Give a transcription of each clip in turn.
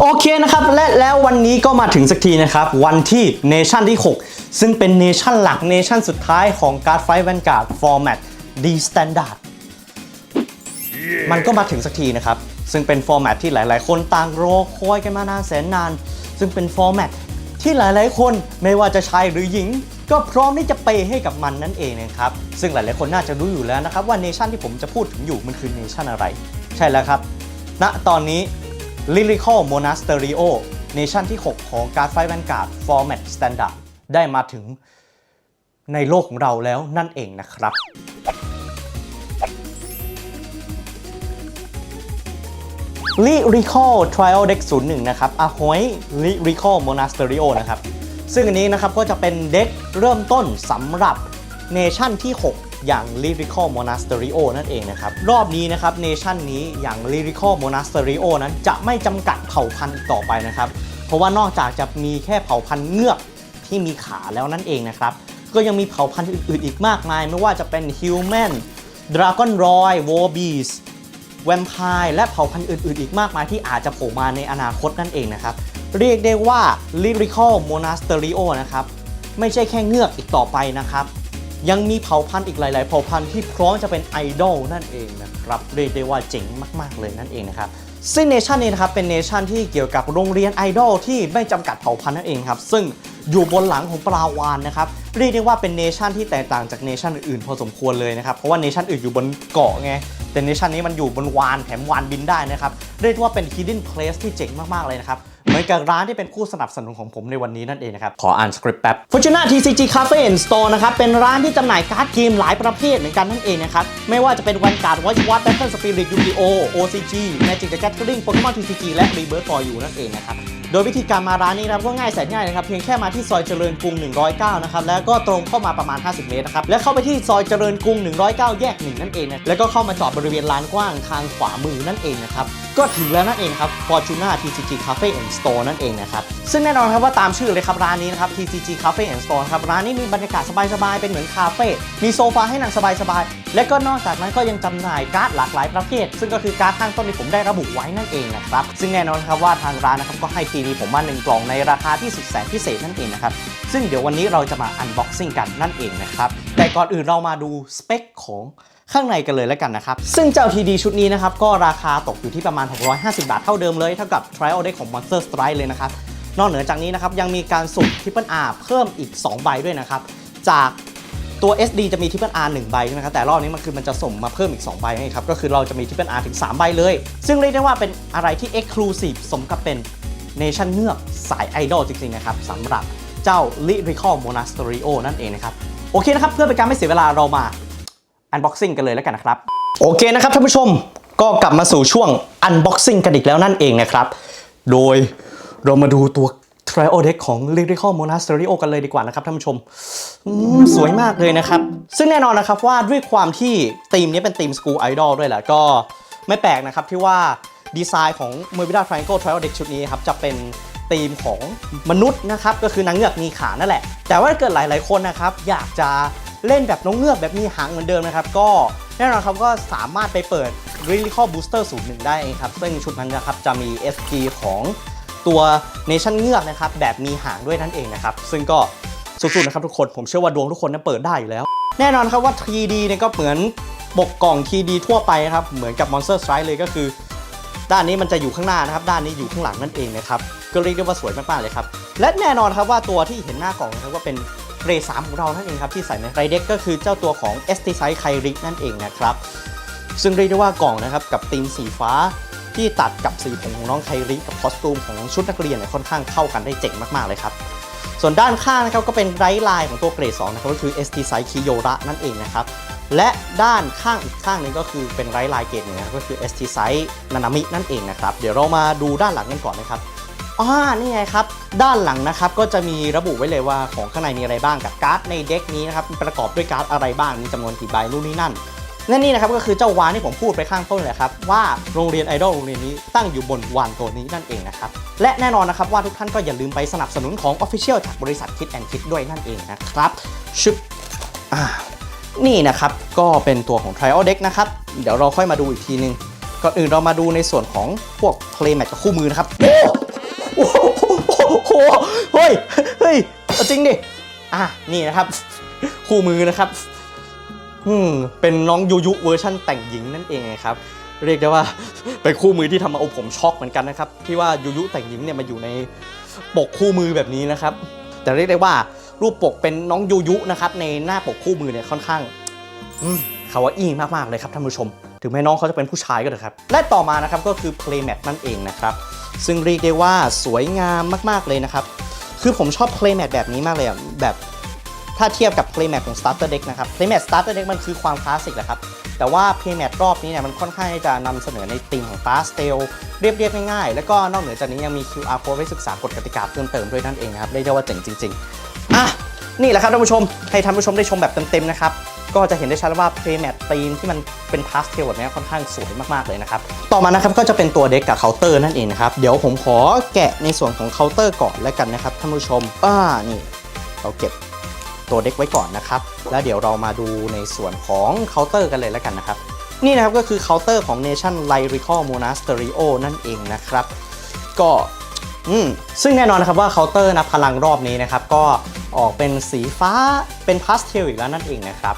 โอเคนะครับ และแล้ววันนี้ก็มาถึงสักทีนะครับ วันที่เนชั่นที่ 6 ซึ่งเป็นเนชั่นหลักเนชั่นสุดท้ายของการ์ดไฟแวนการ์ดฟอร์แมต D Standard มันก็มาถึงสักทีนะครับ ซึ่งเป็นฟอร์แมตที่หลาย ๆ คนต่างรอคอยกันมานานแสนนาน ซึ่งเป็นฟอร์แมตที่หลาย ๆ คนไม่ว่าจะชายหรือหญิง ก็พร้อมที่จะเปย์ให้กับมันนั่นเองนะครับ ซึ่งหลาย ๆ คนน่าจะรู้อยู่แล้วนะครับว่าเนชั่นที่ผมจะพูดถึงอยู่มันคือเนชั่นอะไร ใช่แล้วครับณตอนนี้ Lyrical Monasterio เนชั่นที่ 6 ของการ์ดไฟแวนการ์ด Format Standard ได้มาถึงในโลกของเราแล้วนั่นเองนะครับ Lyrical Trial Deck 01นะครับ Ahoy Lyrical Monasterio นะครับ ซึ่งอันนี้นะครับก็จะเป็นเด็กเริ่มต้นสำหรับเนชั่นที่ 6 อย่าง Lyrical Monasterio นั่นเองนะครับ รอบนี้นะครับเนชั่นนี้อย่าง Lyrical Monasterio นั้นจะไม่จำกัดเผ่าพันธุ์อีกต่อไปนะครับ เพราะว่านอกจากจะมีแค่เผ่าพันธุ์เงือกที่มีขาแล้วนั่นเองนะครับ ก็ยังมีเผ่าพันธุ์อื่นๆอีกมากมาย ไม่ว่าจะเป็น Human Dragon Roy War Beast แวมไพร์และเผ่าพันธุ์อื่นๆ อีกมากมายที่อาจจะโผล่มาในอนาคตนั่นเองนะครับ เรียกได้ว่า Lyrical Monasterio นะครับ ไม่ใช่แค่เงือกอีกต่อไปนะครับ ยังมีเผ่าพันธุ์อีกหลาย ๆ เผ่าพันธุ์ที่พร้อมจะเป็นไอดอลนั่นเองนะครับเรียกได้ว่าเจ๋งมาก ๆ เลยนั่นเองนะครับซึ่งเนชั่นนี้นะครับเป็นเนชั่นที่เกี่ยวกับโรงเรียนไอดอลที่ไม่จำกัดเผ่าพันธุ์นั่นเองครับซึ่งอยู่บนหลังของปลาวานนะครับเรียกได้ว่าเป็นเนชั่นที่แตกต่างจากเนชั่นอื่นๆพอสมควรเลยนะครับเพราะว่าเนชั่นอื่นอยู่บนเกาะไงแต่เนชั่นนี้มันอยู่บนวานแถมวานบินได้นะครับเรียกได้ว่าเป็น hidden place ที่เจ๋งมากๆเลยนะครับ มือนกับร้านที่เป็นคู่สนับสนุนของผมในวันนี้นั่นเองนะครับ ขออ่านสคริปต์แป๊บ Fortuna TCG Cafe and Store นะครับ เป็นร้านที่จำหน่ายการ์ดเกมหลายประเภทเหมือนกันนั่นเองนะครับ ไม่ว่าจะเป็น Vanguard Watch Watch Battle Spirit Yu-Gi-Oh OCG Magic the Gathering Pokemon TCG และ Rebirth for You นั่นเองนะครับ โดยวิธีการมาร้านนี้นะครับก็ง่ายแสนง่ายนะครับเพียงแค่มาที่ซอยเจริญกรุง 109 นะครับแล้วก็ตรงเข้ามาประมาณ 50 เมตรนะครับและเข้าไปที่ซอยเจริญกรุง 109 แยก1นั่นเองนะแล้วก็เข้ามาจอดบริเวณลานกว้างทางขวามือนั่นเองนะครับก็ถึงแล้วนั่นเองครับ Fortuna TCG Cafe and Store นั่นเองนะครับซึ่งแน่นอนครับว่าตามชื่อเลยครับร้านนี้นะครับ TCG Cafe and Store ครับร้านนี้มีบรรยากาศสบายๆเป็นเหมือนคาเฟ่มีโซฟาให้นั่งสบายๆและก็นอกจากนั้นก็ยังจำหน่ายการ์ดหลากหลายประเภท ซึ่งก็คือการ์ดข้างต้นที่ผมได้ระบุไว้นั่นเองนะครับซึ่งแน่นอนครับว่าทางร้านนะครับก็ให้ทีดีผมมาหนึ่งกล่องในราคาที่สุดแสนพิเศษนั่นเองนะครับ ซึ่งเดี๋ยววันนี้เราจะมาอันบ็อกซิ่งกันนั่นเองนะครับ แต่ก่อนอื่นเรามาดูสเปคของข้างในกันเลยแล้วกันนะครับ ซึ่งเจ้า TD ชุดนี้นะครับ ก็ราคาตกอยู่ที่ประมาณ 650 บาทเท่าเดิมเลยเท่ากับ Trial Deck ของ Monster Strike เลยนะครับ นอกเหนือจากนี้นะครับยังมีการสุ่ม Triple R เพิ่มอีก 2 ใบด้วยนะครับ จากตัว SD จะมี Triple R 1ใบใช่ไหมครับแต่รอบนี้มันคือมันจะส่งมาเพิ่มอีก 2 ใบให้ครับก็คือเราจะมี Triple R ถึง 3 ใบเลย ซึ่งเรียกได้ว่าเป็นอะไรที่ Exclusive สมกับเป็น Nation เงือกสายไอดอลจริงๆนะครับสำหรับเจ้า Lyrical Monasterio นั่นเองนะครับ โอเคนะครับ เพื่อเป็นการไม่เสียเวลาเรามา unboxing กันเลยแล้วกันนะครับ โอเคนะครับท่านผู้ชมก็กลับมาสู่ช่วง unboxing กันอีกแล้วนั่นเองนะครับ โดยเรามาดูตัว Trio Deck ของ Lyrical Monasterio กันเลยดีกว่านะครับท่านผู้ชมอืมสวยมากเลยนะครับ ซึ่งแน่นอนนะครับว่าด้วยความที่ธีมนี้เป็นธีม School Idol ด้วยแหละก็ไม่แปลกนะครับที่ว่า ดีไซน์ของ m e r v i d a Triangle Trio Deck ชุดนี้ครับจะเป็นธีมของมนุษย์นะครับก็คือนางเงือกมีขานั่นแหละ แต่ว่าถ้าเกิดหลาย ๆ คนนะครับอยากจะเล่นแบบน้องเงือกแบบมีหางเหมือนเดิมนะครับก็แน่นอนครับก็สามารถไปเปิด r e l i c a l Booster 01 ได้เองครับ ซึ่งชุดนั้นนะครับจะมี SG ของตัว Nation เงือกนะครับแบบมีหางด้วยนั่นเองนะครับ ซึ่งก็สุดๆนะครับทุกคนผมเชื่อว่าดวงทุกคนนั้นเปิดได้อยู่แล้ว แน่นอนครับว่า 3D เนี่ยก็เหมือนปกกล่อง 3D ทั่วไปนะครับ เหมือนกับ Monster Strike เลยก็คือ ด้านนี้มันจะอยู่ข้างหน้านะครับ ด้านนี้อยู่ข้างหลังนั่นเองนะครับ ก็เรียกได้ว่าสวยมากๆเลยครับ และแน่นอนครับว่าตัวที่เห็นหน้ากล่องนะครับก็เป็นเรสามของเรานั่นเองครับที่ใส่ในไรเด็กก็คือเจ้าตัวของ s t s i z e ไครินั่นเองนะครับ ซึ่งเรียกได้ว่ากล่องนะครับกับธีมสีฟ้าที่ตัดกับสีผมของน้องไคริกับคอสตูมของชุดนักเรียนเนี่ยค่อนข้างเข้ากันได้เจ๋งมากๆเลยครับ ส่วนด้านข้างนะครับก็เป็นไรท์ไลน์ของตัวเกรด2นะครับก็คือ ST s i z e คิโยระนั่นเองนะครับและด้านข้างอีกข้างหนึงก็คือเป็นไรท์ไลน์เกรดหนึ่งนะครับก็คือ ST s i z e นานามินั่นเองนะครับเดี๋ยวเรามาดูด้านหลังกันก่อนนะครับอ่านี่ไงครับ ด้านหลังนะครับก็จะมีระบุไว้เลยว่าของข้างในมีอะไรบ้างกับการ์ดในเด็กนี้นะครับประกอบด้วยการ์ดอะไรบ้างมีจำนวนกี่ใบนู่นนี่นั่น และนี่นะครับก็คือเจ้าวานที่ผมพูดไปข้างต้นเลยครับว่าโรงเรียนไอดอลโรงเรียนนี้ตั้งอยู่บนวานตัวนี้นั่นเองนะครับและแน่นอนนะครับว่าทุกท่านก็อย่าลืมไปสนับสนุนของ Official จากบริษัท Kit and Kit ด้วยนั่นเองนะครับชึบอ่านี่นะครับก็เป็นตัวของ Trial Deck นะครับเดี๋ยวเราค่อยมาดูอีกทีนึงก่อนอื่นเรามาดูในส่วนของพวก Play Match กับคู่มือนะครับโอ้โหโอ้โหเฮ้ยเฮ้ยจริงดิอะนี่นะครับ คู่มือนะครับ อืมเป็นน้องยูยุเวอร์ชั่นแต่งหญิงนั่นเองครับ เรียกได้ว่า เป็นคู่มือที่ทำมาเอาผมช็อกเหมือนกันนะครับ ที่ว่ายูยุแต่งหญิงเนี่ยมาอยู่ในปกคู่มือแบบนี้นะครับ แต่เรียกได้ว่ารูปปกเป็นน้องยูยุนะครับในหน้าปกคู่มือเนี่ยค่อนข้างคาวาอี้มากๆเลยครับท่านผู้ชม ถึงแม้น้องเขาจะเป็นผู้ชายก็เถอะครับ และต่อมานะครับก็คือ playmat นั่นเองนะครับ ซึ่งเรียกได้ว่าสวยงามมากๆเลยนะครับ คือผมชอบ playmat แบบนี้มากเลยอะแบบ ถ้าเทียบกับ playmat ของ starter deck นะครับ playmat starter deck มันคือความคลาสสิกแหละครับ แต่ว่า playmat รอบนี้เนี่ยมันค่อนข้างจะนำเสนอในธีมของ pastel เรียบๆง่ายๆ แล้วก็นอกเหนือจากนี้ยังมี QR code ไว้ศึกษากฎกติกาเพิ่มเติมด้วยนั่นเองนะครับเรียกได้ว่าเจ๋งจริงๆอะนี่แหละครับท่านผู้ชมให้ท่านผู้ชมได้ชมแบบเต็มๆนะครับก็จะเห็นได้ชัดว่า playmat ธีมที่มันเป็น pastel แบบนี้ค่อนข้างสวยมากๆเลยนะครับ ต่อมานะครับก็จะเป็นตัวเด็กกับเคาน์เตอร์นั่นเองนะครับ เดี๋ยวผมขอแกะในส่วนของเคาน์เตอร์ก่อนแล้วกันนะครับท่านผู้ชมอ่านี่เราเก็บ ตัวเด็กไว้ก่อนนะครับ แล้วเดี๋ยวเรามาดูในส่วนของเคาน์เตอร์กันเลยแล้วกันนะครับ นี่นะครับก็คือเคาน์เตอร์ของ Nation Lyrical Monasterio นั่นเองนะครับ ก็อืมซึ่งแน่นอนนะครับว่าเคาน์เตอร์นะพลังรอบนี้นะครับ ก็ออกเป็นสีฟ้าเป็นพาสเทลอีกแล้วนั่นเองนะครับ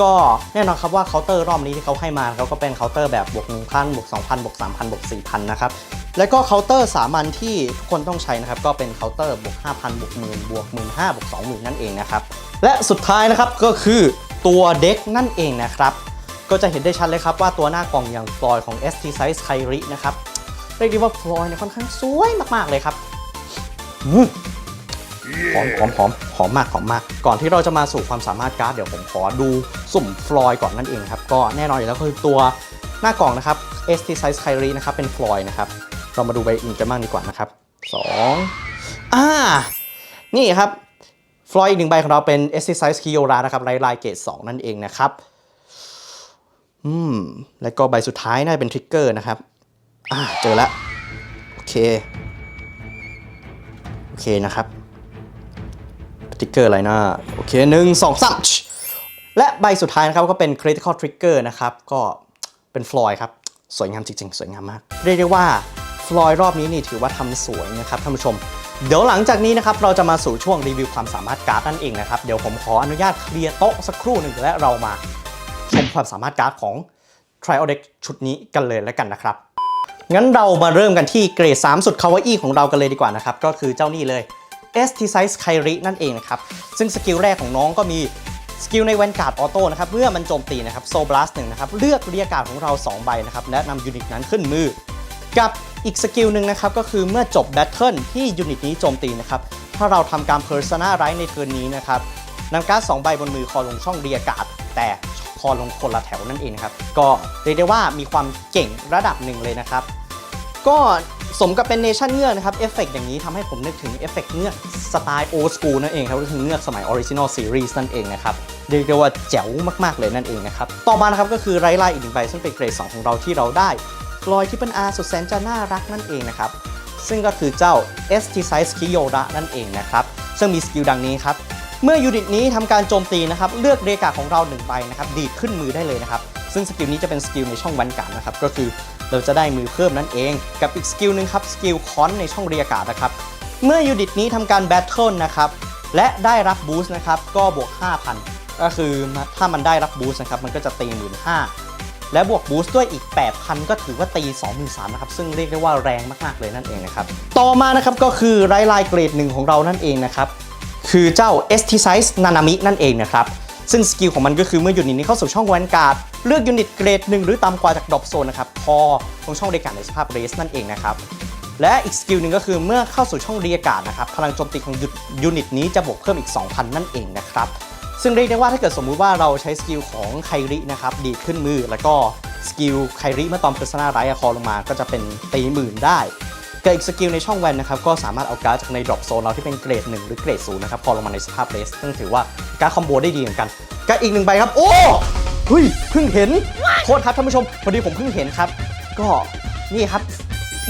ก็แน่นอนครับว่าเคาน์เตอร์รอบนี้ที่เขาให้มาเขาก็เป็นเคาน์เตอร์แบบบวก1,000บวก2,000บวก3,000บวก4,000นะครับแล้วก็เคาน์เตอร์สามัญที่ทุกคนต้องใช้นะครับก็เป็นเคาน์เตอร์บวก5,000บวกหมื่นบวก15,000บวก20,000นั่นเองนะครับ และสุดท้ายนะครับก็คือตัวเด็กนั่นเองนะครับ ก็จะเห็นได้ชัดเลยครับว่าตัวหน้ากล่องอย่างฟลอยของ ST Size Kyrie นะครับเรียกได้ว่าฟลอยเนี่ยค่อนข้างสวยมากๆเลยครับหอมหอมหอมหอมมากหอมมาก ก่อนที่เราจะมาสู่ความสามารถการ์ดเดี๋ยวผมขอดูสุ่มฟลอยก่อนนั่นเองครับ ก็แน่นอนอยู่แล้วคือตัวหน้ากล่องนะครับ ST Size Kyrie นะครับเป็นฟลอยนะครับ เรามาดูใบอื่นกันบ้างดีกว่านะครับ2อ่า นี่ครับ ฟลอยอีกหนึ่งใบของเราเป็น ST Size Kiora นะครับไลท์ไลน์เกต2นั่นเองนะครับ อืม แล้วก็ใบสุดท้ายน่าจะเป็นทริกเกอร์นะครับ อ่า เจอแล้ว โอเค โอเคนะครับสติ๊กเกอร์อะไรนะโอเคหนึ่งสองสามและใบสุดท้ายนะครับก็เป็น Critical Trigger นะครับ ก็เป็นฟลอยครับ สวยงามจริงๆ สวยงามมาก เรียกได้ว่าฟลอยรอบนี้นี่ถือว่าทำสวยนะครับท่านผู้ชม เดี๋ยวหลังจากนี้นะครับเราจะมาสู่ช่วงรีวิวความสามารถการ์ดนั่นเองนะครับเดี๋ยวผมขออนุญาตเคลียร์โต๊ะสักครู่หนึ่งและเรามาชมความสามารถการ์ดของ Trial Deck ชุดนี้กันเลยแล้วกันนะครับ งั้นเรามาเริ่มกันที่เกรด 3 สุดคาวาอี้ของเรากันเลยดีกว่านะครับ ก็คือเจ้านี่เลย ST Size Kyrie นั่นเองนะครับ ซึ่งสกิลแรกของน้องก็มีสกิลในแวนการ์ดออโต้นะครับ เมื่อมันโจมตีนะครับโซบลัสหนึ่งนะครับ เลือกเรียกการ์ดของเรา 2 ใบนะครับ และนำยูนิตนั้นขึ้นมือ กับ อีกสกิลหนึ่งนะครับก็คือเมื่อจบแบทเทิลที่ยูนิตนี้โจมตีนะครับถ้าเราทำการ Persona Right ในเทิร์นนี้นะครับนำการ์ดสองใบบนมือคอลงช่องเรียการ์ดแต่คอลงคนละแถวนั่นเองครับก็เรียกได้ว่ามีความเก่งระดับหนึ่งเลยนะครับ ก็สมกับเป็นเนชั่นเงือกนะครับเอฟเฟกอย่างนี้ทำให้ผมนึกถึงเอฟเฟกเงือกสไตล์โอสกูนั่นเองครับก็คือเงือกสมัยออริจินอลซีรีส์นั่นเองนะครับเรียกได้ว่าแจ๋วมากๆเลยนั่นเองนะครับ ต่อมานะครับก็คือไรไลอีกหนึ่งใบซึ่งเป็นเกรด2ของเราที่เราได้ ลอยที่เป็นอาสุดแสนจะน่ารักนั่นเองนะครับ ซึ่งก็คือเจ้า ST Size Kiyora นั่นเองนะครับ ซึ่งมีสกิลดังนี้ครับ เมื่อยูนิตนี้ทำการโจมตีนะครับ เลือกเรกาของเรา1ใบนะครับ ดีดขึ้นมือได้เลยนะครับ ซึ่งสกิลนี้จะเป็นสกิลในช่องวันการนะครับ ก็คือเราจะได้มือเพิ่มนั่นเอง กับอีกสกิลหนึ่งครับ สกิลคอนในช่องเรียกาศนะครับ เมื่อยูนิตนี้ทำการแบทเทิลนะครับ และได้รับบูสต์นะครับ ก็บวก 5,000 ก็คือถ้ามันได้รับบูสต์นะครับ มันก็จะตี15,000 และบวกบูสต์ด้วยอีก 8,000 ก็ถือว่าตี 23,000นะครับ ซึ่งเรียกได้ว่าแรงมาก ๆ เลยนั่นเองนะครับ ต่อมานะครับก็คือไรไลน์เกรดหนึ่งของเรานั่นเองนะครับ คือเจ้า ST Size Nanami นั่นเองนะครับ ซึ่งสกิลของมันก็คือเมื่อยูนิตนี้เข้าสู่ช่องแวนการ์ดเลือกยูนิตเกรดหนึ่งหรือต่ำกว่าจากดรอปโซนนะครับพอตรงช่องเรียกการดในสภาพเรสนั่นเองนะครับและอีกสกิลหนึ่งก็คือเมื่อเข้าสู่ช่องเรียกการดนะครับพลังโจมตีของยูนิตนี้จะบวกเพิ่มอีก 2,000 นั่นเองนะครับ ซึ่งเรียกได้ว่าถ้าเกิดสมมุติว่าเราใช้สกิลของไครินะครับดีดขึ้นมือ แล้วก็สกิลไคริเมื่อตอนเพอร์ซนาไรคอลงมาก็จะเป็นตีหมื่นได้กับอีกสกิลในช่องแวนนะครับก็สามารถเอาการ์ดจากในดรอปโซนเราที่เป็นเกรด 1 หรือเกรด0นะครับพอลงมาในสภาพเรสซึ่งถือว่าการดคอมโบได้ดีเหมือนกันกับอีกหนึ่งใบครับ โอ้เฮ้ยเพิ่งเห็นโทษครับท่านผู้ชมพอดีผมเพิ่งเห็นครับ ก็นี่ครับ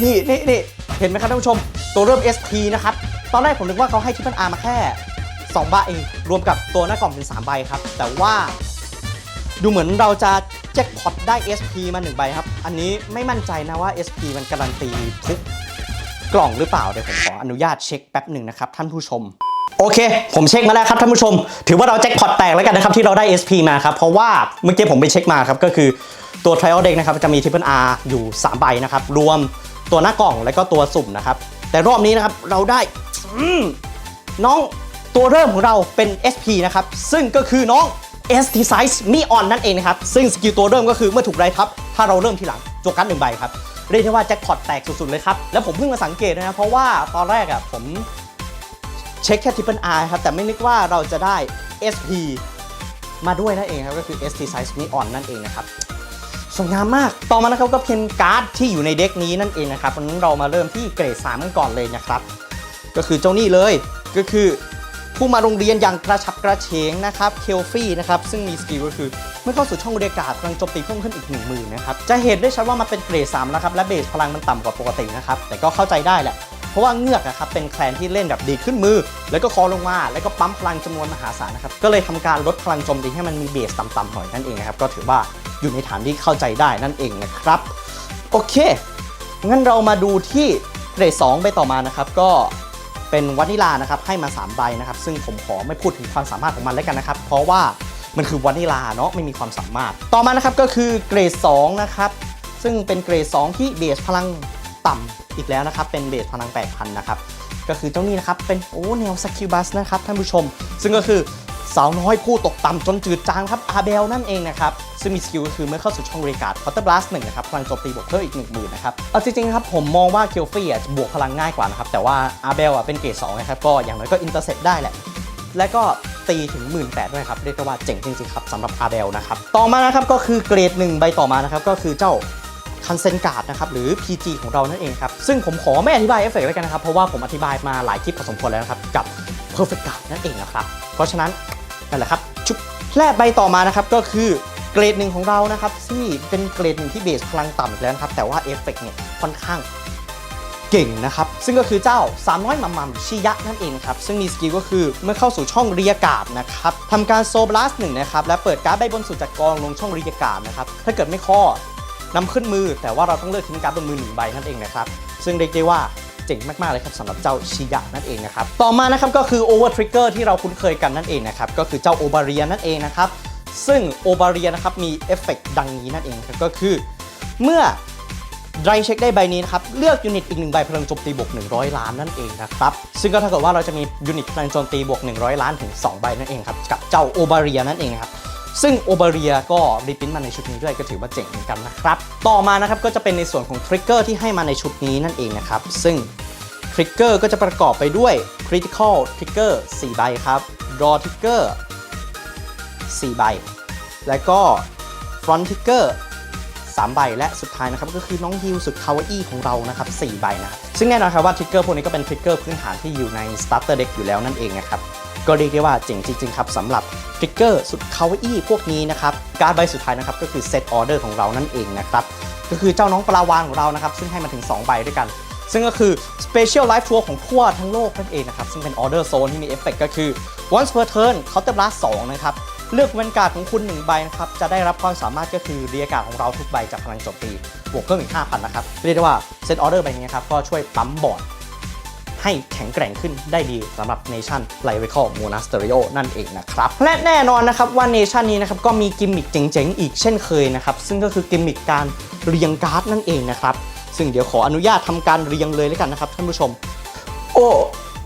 นี่นี่นี่เห็นไหมครับท่านผู้ชมตัวเริ่ม SP นะครับตอนแรกผมนึกว่าเขาให้ทิปเปิลอาร์มาแค่ 2ใบเองรวมกับตัวหน้ากล่องเป็น 3 ใบครับ แต่ว่าดูเหมือนเราจะแจ็คพอตได้ SP มา 1 ใบครับ อันนี้ไม่มั่นใจนะว่า SP มันการันตีทุกกล่องหรือเปล่า เดี๋ยวผมขออนุญาตเช็คแป๊บหนึ่งนะครับท่านผู้ชม โอเค ผมเช็คมาแล้วครับท่านผู้ชม ถือว่าเราแจ็คพอตแตกแล้วกันนะครับที่เราได้ SP มาครับ เพราะว่าเมื่อกี้ผมไปเช็คมาครับก็คือตัว Trial Deck นะครับจะมี Triple R อยู่ 3 ใบนะครับรวมตัวหน้ากล่องและก็ตัวสุ่มนะครับแต่รอบนี้นะครับเราได้น้อง ตัวเริ่มของเราเป็น SP นะครับ ซึ่งก็คือน้อง ST Size Neon นั่นเองนะครับ ซึ่งสกิลตัวเริ่มก็คือเมื่อถูกไล่ทับ ถ้าเราเริ่มทีหลังจวกันหนึ่งใบครับ เรียกได้ว่าแจ็คพอตแตกสุดๆเลยครับ แล้วผมเพิ่งมาสังเกตนะเพราะว่าตอนแรกอะผมเช็คแค่ Triple R ครับ แต่ไม่นึกว่าเราจะได้ SP มาด้วยนั่นเองครับ ก็คือ ST Size Neon นั่นเองนะครับสวยงามมาก ต่อมานะครับก็เป็นการ์ดที่อยู่ในเด็กนี้นั่นเองนะครับวันนั้นเรามาเริ่มที่เกรด3กันก่อนเลยนะครับ ก็คือเจ้านี่เลย ก็คือ ผู้มาโรงเรียนอย่างกระฉับกระเฉงนะครับเคลฟี่นะครับซึ่งมีสกิลก็คือ เมื่อเข้าสู่ช่องบรรยากาศพลังโจมตีเพิ่มขึ้นอีก1 0,000นะครับจะเห็นได้ชัดว่ามันเป็นเกรด3นะครับและเบสพลังมันต่ำกว่าปกตินะครับแต่ก็เข้าใจได้แหละเพราะว่าเงือกอะครับเป็นแคลนที่เล่นแบบดีขึ้นมือ แล้วก็คอลงมาแล้วก็ปั๊มพลังจำนวนมหาศาลนะครับก็เลยทำการลดพลังโจมตีให้มันมีเบสต่ำๆหน่อยนั่นเองนะครับก็ถือว่าอยู่ในฐานที่เข้าใจได้นั่นเองนะครับโอเคงั้นเรามาดูที่เกรด2ไปต่อมานะครับก็ เป็นวานิลานะครับให้มา3ใบนะครับซึ่งผมขอไม่พูดถึงความสามารถของมันแล้วกันนะครับ เพราะว่ามันคือวานิลาเนาะไม่มีความสามารถ ต่อมานะครับก็คือเกรด2นะครับซึ่งเป็นเกรด 2 ที่เบสพลังต่ำอีกแล้วนะครับ เป็นเบสพลัง 8,000 นะครับ ก็คือเจ้านี้นะครับ เป็นโอ้แนวสกิลบัสนะครับท่านผู้ชม ซึ่งก็คือ สาวน้อยผู้ตกต่ำจนจืดจางครับอาเบลนั่นเองนะครับซึ่งมีสกิลก็คือเมื่อเข้าสู่ช่องบริการคอร์เตอร์บลัสหนึ่งนะครับพลังโจมตีบวกเพิ่มอีก1 0,000นนะครับเอาจริงๆครับผมมองว่าเคียวฟี่อะจะบวกพลังง่ายกว่านะครับแต่ว่าอาเบลอะเป็นเกรด2นะครับก็อย่างน้อยก็อินเตอร์เซ็ปได้แหละและก็ตีถึง 1 8ื่นด้วยครับ เรียกได้ว่าเจ๋งจริงๆครับสำหรับอาเบลนะครับ ต่อมานะครับก็คือเกรด 1 ใบต่อมานะครับ ก็คือเจ้าคันเซนการ์ดนะครับ หรือ PG ของเรานั่นเองครับ ซึ่งผมขอไม่อธิบายเอฟเฟกต์แล้กันนะครับ เพราะว่าผมอธิบายมาหลายคลิปพอสมควรแล้วนะครับ กับ Perfect Guard นั่นเองนะครับ เพราะฉะนั้น นั่นแหละครับชุบและใบต่อมานะครับก็คือเกรดหนึ่งของเรานะครับที่เป็นเกรดหนึ่งที่เบสพลังต่ำอีกแล้วนะครับแต่ว่าเอฟเฟกต์เนี่ยค่อนข้างเก่งนะครับ ซึ่งก็คือเจ้า 300มัมมัมชิยะนั่นเองครับ ซึ่งมีสกิลก็คือเมื่อเข้าสู่ช่องเรียกาศนะครับทำการโซบลัสหนึ่งนะครับ และเปิดการ์ดใบบนสุดจากกองลงช่องเรียกาศนะครับ ถ้าเกิดไม่ข้อนำขึ้นมือ แต่ว่าเราต้องเลือกทิ้งการ์ดบนมือหนึ่งใบนั่นเองนะครับ ซึ่งเรียกได้ว่า เจ๋งมากๆเลยครับสำหรับเจ้าชิยะนั่นเองนะครับต่อมานะครับก็คือ Over Trigger ที่เราคุ้นเคยกันนั่นเองนะครับก็คือเจ้าโอบาเรียนั่นเองนะครับซึ่งโอบาเรียนะครับมีเอฟเฟกต์ดังนี้นั่นเองครับก็คือเมื่อไดรเช็คได้ใบนี้นะครับ เลือกยูนิตอีกหนึ่งใบพลังโจมตีบวก 100 ล้านนั่นเองนะครับ ซึ่งก็เท่ากับว่าเราจะมียูนิตพลังโจมตีบวก 100 ล้านถึง 2 ใบนั่นเองครับ กับเจ้าโอบาเรียนั่นเองครับ ซึ่งโอเบเรียก็รีพิ้นมาในชุดนี้ด้วยก็ถือว่าเจ๋งเหมือนกันนะครับ ต่อมานะครับก็จะเป็นในส่วนของทริกเกอร์ที่ให้มาในชุดนี้นั่นเองนะครับ ซึ่งทริกเกอร์ก็จะประกอบไปด้วย Critical Trigger 4 ใบครับ Draw Trigger 4 ใบ แล้วก็ Front Trigger 3 ใบ และสุดท้ายนะครับก็คือน้องฮิวสุดคาวาอี้ของเรานะครับ 4 ใบนะครับ ซึ่งแน่นอนครับว่าทริกเกอร์พวกนี้ก็เป็นทริกเกอร์พื้นฐานที่อยู่ใน Starter Deck อยู่แล้วนั่นเองนะครับ ก็เรียกได้ว่าเจ๋งจริง ๆ ครับสำหรับทริกเกอร์สุดคาวาอี้พวกนี้นะครับการ์ดใบสุดท้ายนะครับก็คือเซตออเดอร์ของเรานั่นเองนะครับก็คือเจ้าน้องปลาวานของเรานะครับซึ่งให้มาถึง 2 ใบด้วยกัน ซึ่งก็คือ Special Life Tour ของทั่วทั้งโลกนั่นเองนะครับซึ่งเป็น Order Zone ที่มีเอฟเฟกก็คือ Once per turn Counter Blast 2นะครับเลือกแวนการ์ดของคุณ 1 ใบนะครับจะได้รับความสามารถก็คือเรียการ์ดของเราทุกใบจากพลังโจมตีบวกเพิ่มอีก5,000นะครับเรียกได้ว่าเซตออเดอร์ใบนี้ครับก็ช่วยปั๊มบอร์ด ให้แข็งแกร่งขึ้นได้ดีสำหรับ Nation l i v i c a l Monasterio นั่นเองนะครับ และแน่นอนนะครับว่า Nation นี้นะครับก็มีกิมมิคเจ๋งๆ อีกเช่นเคยนะครับ ซึ่งก็คือกิมมิคการเรียงการ์ดนั่นเองนะครับ ซึ่งเดี๋ยวขออนุญาตทำการเรียงเลยแล้วกันนะครับท่านผู้ชม โอ้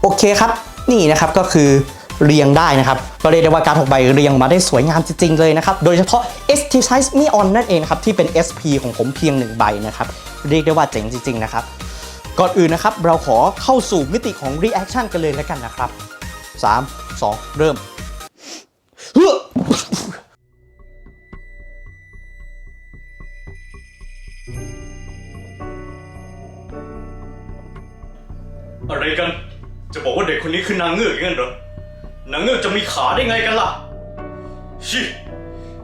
โอเคครับ นี่นะครับก็คือเรียงได้นะครับก็เรียกได้ว่าการถกใบเรียงมาได้สวยงามจริงๆเลยนะครับ โดยเฉพาะ ST Size Neon นั่นเองครับที่เป็น SP ของผมเพียง1ใบนะครับ เรียกได้ว่าเจ๋งจริงๆนะครับ ก่อนอื่นนะครับ เราขอเข้าสู่มิติของ Reaction กันเลยแล้วกันนะครับ 3 2 เริ่มเฮ้ออะไรกัน จะบอกว่าเด็กคนนี้คือนางเงือกอย่างนั้นเหรอนางเงือกจะมีขาได้ไงกันล่ะ ชิ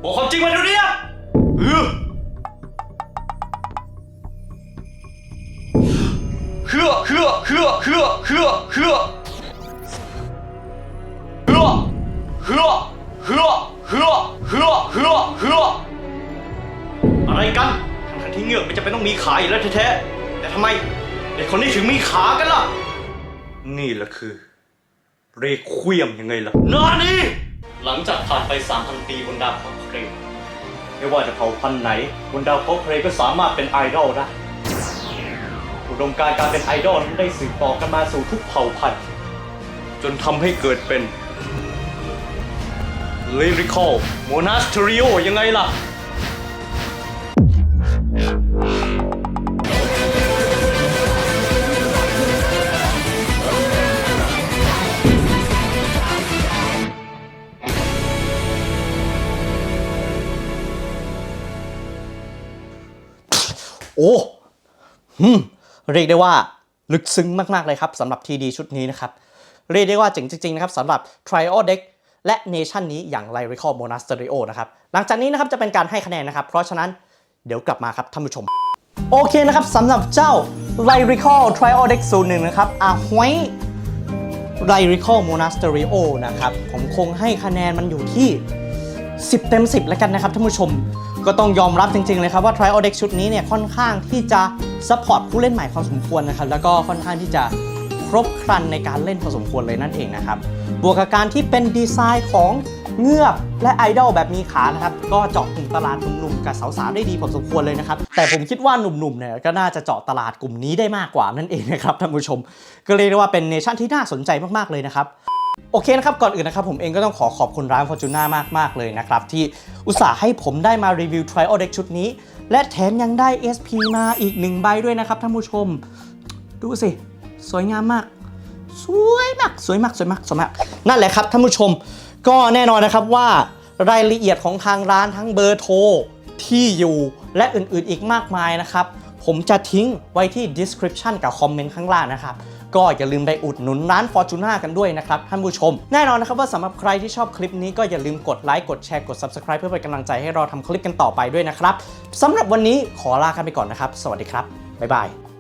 บอกความจริงมาเดี๋ยวนี้นะเออ เฮือเฮือเฮือเฮือเฮือเฮือเฮือเฮือเฮือเฮือเฮือเฮือเฮืออะไรกันทั้งที่เงือกไม่จำเป็นต้องมีขาอยู่แล้วแท้ๆแต่ทำไมเด็กคนนี้ถึงมีขากันล่ะ นี่แหละคือ เรควียมยังไงล่ะนานี่หลังจากผ่านไป3,000ปีบนดาวเคราะห์เครย์ไม่ว่าจะเผ่าพันธุ์ไหนบนดาวเคราะห์เครย์ก็สามารถเป็นไอดอลได้ อุดมการณ์การเป็นไอดอลได้สืบต่อกันมาสู่ทุกเผ่าพันธุ์ จนทำให้เกิดเป็น Lyrical Monasterio ยังไงล่ะ โอ้ หืม เรียกได้ว่าลึกซึ้งมากๆเลยครับสำหรับทีดีชุดนี้นะครับ เรียกได้ว่าเจ๋งจริงๆนะครับสำหรับ Trio Deck และ Nation นี้อย่าง Lyrical Monasterio นะครับ หลังจากนี้นะครับจะเป็นการให้คะแนนนะครับ เพราะฉะนั้นเดี๋ยวกลับมาครับท่านผู้ชม โอเคนะครับสำหรับเจ้า Lyrical Trio Deck 01นะครับอาหวย Lyrical Monasterio นะครับ ผมคงให้คะแนนมันอยู่ที่ 10 เต็ม 10 แล้วกันนะครับท่านผู้ชม ก็ต้องยอมรับจริงๆเลยครับว่า Trial Deck ชุดนี้เนี่ยค่อนข้างที่จะซัพพอร์ตผู้เล่นใหม่พอสมควรนะครับแล้วก็ค่อนข้างที่จะครบครันในการเล่นพอสมควรเลยนั่นเองนะครับบวกกับการที่เป็นดีไซน์ของเงือกและไอดอลแบบมีขานะครับก็เจาะกลุ่มตลาดหนุ่มๆกับสาวๆได้ดีพอสมควรเลยนะครับแต่ผมคิดว่าหนุ่มๆเนี่ยก็น่าจะเจาะตลาดกลุ่มนี้ได้มากกว่านั่นเองนะครับท่านผู้ชม ก็เรียกได้ว่าเป็นเนชั่นที่น่าสนใจมากๆเลยนะครับ โอเคนะครับ ก่อนอื่นนะครับ ผมเองก็ต้องขอขอบคุณร้าน Fortuna มากๆเลยนะครับ ที่อุตส่าห์ให้ผมได้มารีวิว Trial Deck ชุดนี้ และแถมยังได้ SP มาอีกหนึ่งใบด้วยนะครับท่านผู้ชม ดูสิ สวยงามมาก สวยมาก สวยมาก สวยมาก สวยมาก นั่นแหละครับท่านผู้ชม ก็แน่นอนนะครับว่ารายละเอียดของทางร้านทั้งเบอร์โทรที่อยู่และอื่นๆอีกมากมายนะครับ ผมจะทิ้งไว้ที่ description กับคอมเมนต์ข้างล่างนะครับ ก็อย่าลืมไปอุดหนุนร้าน Fortuna กันด้วยนะครับท่านผู้ชม แน่นอนนะครับว่าสำหรับใครที่ชอบคลิปนี้ก็อย่าลืมกดไลค์กดแชร์กด subscribe เพื่อเป็นกำลังใจให้เราทำคลิปกันต่อไปด้วยนะครับสำหรับวันนี้ขอลากันไปก่อนนะครับ สวัสดีครับบ๊ายบาย